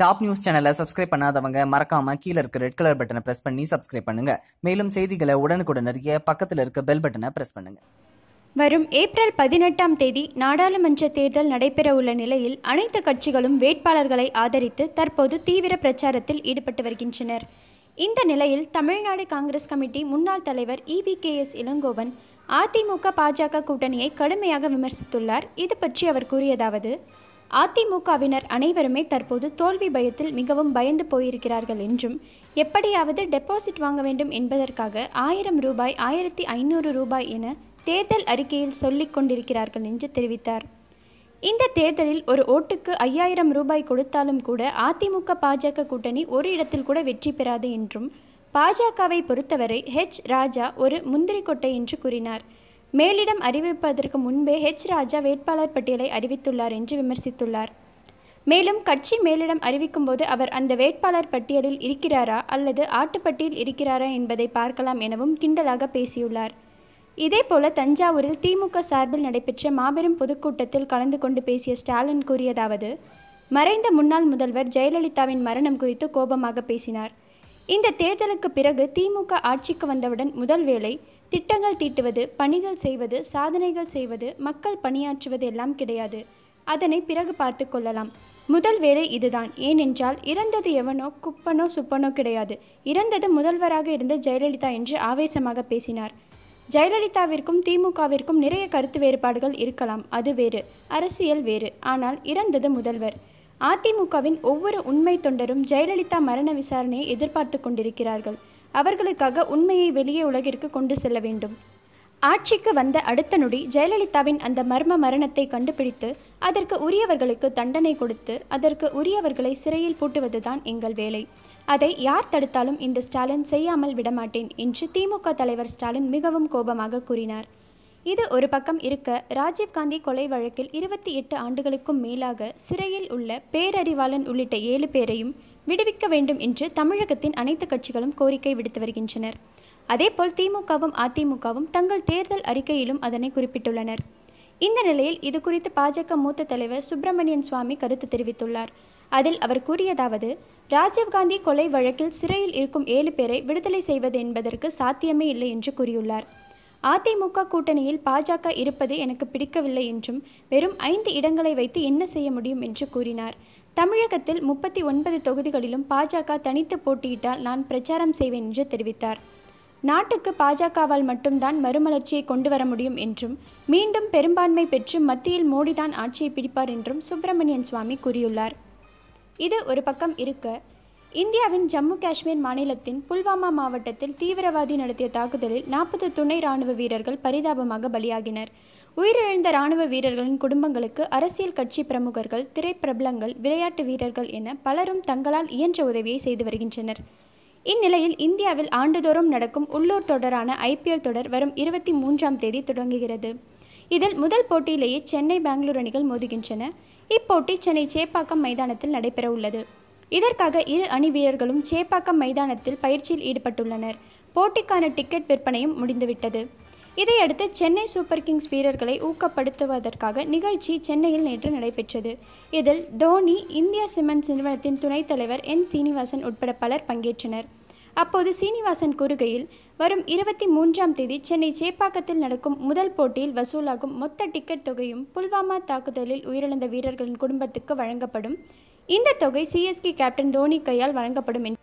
Top news சேனலை subscribe பண்ணாதவங்க மறக்காம கீழ இருக்க ரெட் கலர் பட்டனை பிரஸ் பண்ணி சப்ஸ்கிரைப் பண்ணுங்க. மேலும் செய்திகளை உடனுக்குடன் அறிய பக்கத்தில் இருக்க பெல் பட்டனை பிரஸ் பண்ணுங்க. வரும் ஏப்ரல் பதினெட்டாம் தேதி நாடாளுமன்ற தேர்தல் நடைபெறவுள்ள நிலையில் அனைத்து கட்சிகளும் வேட்பாளர்களை ஆதரித்து தற்போது தீவிர பிரச்சாரத்தில் ஈடுபட்டு வருகின்றனர். இந்த நிலையில் தமிழ்நாடு காங்கிரஸ் கமிட்டி முன்னாள் தலைவர் இபிகேஎஸ் இளங்கோவன் அதிமுக பாஜக கூட்டணியை கடுமையாக விமர்சித்துள்ளார். இது பற்றி அவர் கூறியதாவது அதிமுகவினர் அனைவருமே தற்போது தோல்வி பயத்தில் மிகவும் பயந்து போயிருக்கிறார்கள் என்றும் எப்படியாவது டெபாசிட் வாங்க வேண்டும் என்பதற்காக ஆயிரம் ரூபாய் ஆயிரத்தி ஐநூறு ரூபாய் என தேர்தல் அறிக்கையில் சொல்லிக் கொண்டிருக்கிறார்கள் என்று தெரிவித்தார். இந்த தேர்தலில் ஒரு ஓட்டுக்கு ஐயாயிரம் ரூபாய் கொடுத்தாலும் கூட அதிமுக பாஜக கூட்டணி ஒரு இடத்தில் கூட வெற்றி பெறாது என்றும் பாஜகவை பொறுத்தவரை ஹெச் ராஜா ஒரு முந்திரி கொட்டை என்று கூறினார். மேலிடம் அறிவிப்பதற்கு முன்பே ஹெச் ராஜா வேட்பாளர் பட்டியலை அறிவித்துள்ளார் என்று விமர்சித்துள்ளார். மேலும் கட்சி மேலிடம் அறிவிக்கும்போது அவர் அந்த வேட்பாளர் பட்டியலில் இருக்கிறாரா அல்லது ஆட்டுப்பட்டியில் இருக்கிறாரா என்பதை பார்க்கலாம் எனவும் கிண்டலாக பேசியுள்ளார். இதேபோல தஞ்சாவூரில் திமுக சார்பில் நடைபெற்ற மாபெரும் பொதுக்கூட்டத்தில் கலந்து கொண்டு பேசிய ஸ்டாலின் கூறியதாவது மறைந்த முன்னாள் முதல்வர் ஜெயலலிதாவின் மரணம் குறித்து கோபமாக பேசினார். இந்த தேர்தலுக்கு பிறகு திமுக ஆட்சிக்கு வந்தவுடன் முதல் வேலை திட்டங்கள் தீட்டுவது பணிகள் செய்வது சாதனைகள் செய்வது மக்கள் பணியாற்றுவது எல்லாம் கிடையாது. அதனை பிறகு பார்த்து கொள்ளலாம். முதல் வேலை இதுதான். ஏனென்றால் இறந்தது எவனோ குப்பனோ சுப்பனோ கிடையாது. இறந்தது முதல்வராக இருந்த ஜெயலலிதா என்று ஆவேசமாக பேசினார். ஜெயலலிதாவிற்கும் திமுகவிற்கும் நிறைய கருத்து வேறுபாடுகள் இருக்கலாம். அது வேறு. அரசியல் வேறு. ஆனால் இறந்தது முதல்வர். அதிமுகவின் ஒவ்வொரு உண்மை தொண்டரும் ஜெயலலிதா மரண விசாரணையை எதிர்பார்த்து கொண்டிருக்கிறார்கள். அவர்களுக்காக உண்மையை வெளியே உலகிற்கு கொண்டு செல்ல வேண்டும். ஆட்சிக்கு வந்த அடுத்த நொடி ஜெயலலிதாவின் அந்த மர்ம மரணத்தை கண்டுபிடித்து அதற்கு உரியவர்களுக்கு தண்டனை கொடுத்து அதற்கு உரியவர்களை சிறையில் பூட்டுவதுதான் எங்கள் வேலை. அதை யார் தடுத்தாலும் இந்த ஸ்டாலின் செய்யாமல் விடமாட்டேன் என்று திமுக தலைவர் ஸ்டாலின் மிகவும் கோபமாக கூறினார். இது ஒரு பக்கம் இருக்க ராஜீவ்காந்தி கொலை வழக்கில் இருபத்தி எட்டு ஆண்டுகளுக்கும் மேலாக சிறையில் உள்ள பேரறிவாளன் உள்ளிட்ட ஏழு பேரையும் விடுவிக்க வேண்டும் என்று தமிழகத்தின் அனைத்து கட்சிகளும் கோரிக்கை விடுத்து வருகின்றனர். அதேபோல் திமுகவும் அதிமுகவும் தங்கள் தேர்தல் அறிக்கையிலும் அதனை குறிப்பிட்டுள்ளனர். இந்த நிலையில் இது குறித்து பாஜக மூத்த தலைவர் சுப்பிரமணியன் சுவாமி கருத்து தெரிவித்துள்ளார். அதில் அவர் கூறியதாவது ராஜீவ்காந்தி கொலை வழக்கில் சிறையில் இருக்கும் ஏழு பேரை விடுதலை செய்வது என்பதற்கு சாத்தியமே இல்லை என்று கூறியுள்ளார். அதிமுக கூட்டணியில் பாஜக இருப்பது எனக்கு பிடிக்கவில்லை என்றும் வெறும் ஐந்து இடங்களை வைத்து என்ன செய்ய முடியும் என்று கூறினார். தமிழகத்தில் முப்பத்தி ஒன்பது தொகுதிகளிலும் பாஜக தனித்து போட்டியிட்டால் நான் பிரச்சாரம் செய்வேன் என்று தெரிவித்தார். நாட்டுக்கு பாஜகவால் மட்டும்தான் மறுமலர்ச்சியை கொண்டு வர முடியும் என்றும் மீண்டும் பெரும்பான்மை பெற்று மத்தியில் மோடிதான் ஆட்சியை பிடிப்பார் என்றும் சுப்பிரமணியன் சுவாமி கூறியுள்ளார். இது ஒரு பக்கம் இருக்க இந்தியாவின் ஜம்மு காஷ்மீர் மாநிலத்தின் புல்வாமா மாவட்டத்தில் தீவிரவாதி நடத்திய தாக்குதலில் நாற்பது துணை ராணுவ வீரர்கள் பரிதாபமாக பலியாகினர். உயிரிழந்த ராணுவ வீரர்களின் குடும்பங்களுக்கு அரசியல் கட்சி பிரமுகர்கள் திரைப்பிரபலங்கள் விளையாட்டு வீரர்கள் என பலரும் தங்களால் இயன்ற உதவியை செய்து வருகின்றனர். இந்நிலையில் இந்தியாவில் ஆண்டுதோறும் நடக்கும் உள்ளூர் தொடரான ஐபிஎல் தொடர் வரும் இருபத்தி மூன்றாம் தேதி தொடங்குகிறது. இதில் முதல் போட்டியிலேயே சென்னை பெங்களூர் அணிகள் மோதுகின்றன. இப்போட்டி சென்னை சேப்பாக்கம் மைதானத்தில் நடைபெற உள்ளது. இதற்காக இரு அணி வீரர்களும் சேப்பாக்கம் மைதானத்தில் பயிற்சியில் ஈடுபட்டுள்ளனர். போட்டிக்கான டிக்கெட் விற்பனையும் முடிந்துவிட்டது. இதையடுத்து சென்னை சூப்பர் கிங்ஸ் வீரர்களை ஊக்கப்படுத்துவதற்காக நிகழ்ச்சி சென்னையில் நேற்று நடைபெற்றது. இதில் தோனி இந்தியா சிமெண்ட்ஸ் நிறுவனத்தின் துணைத் தலைவர் என். சீனிவாசன் உட்பட பலர் பங்கேற்றனர். அப்போது சீனிவாசன் கூறுகையில் வரும் இருபத்தி மூன்றாம் தேதி சென்னை சேப்பாக்கத்தில் நடக்கும் முதல் போட்டியில் வசூலாகும் மொத்த டிக்கெட் தொகையும் புல்வாமா தாக்குதலில் உயிரிழந்த வீரர்களின் குடும்பத்துக்கு வழங்கப்படும். இந்த தொகை சிஎஸ்கே கேப்டன் தோனி கையால் வழங்கப்படும் என்று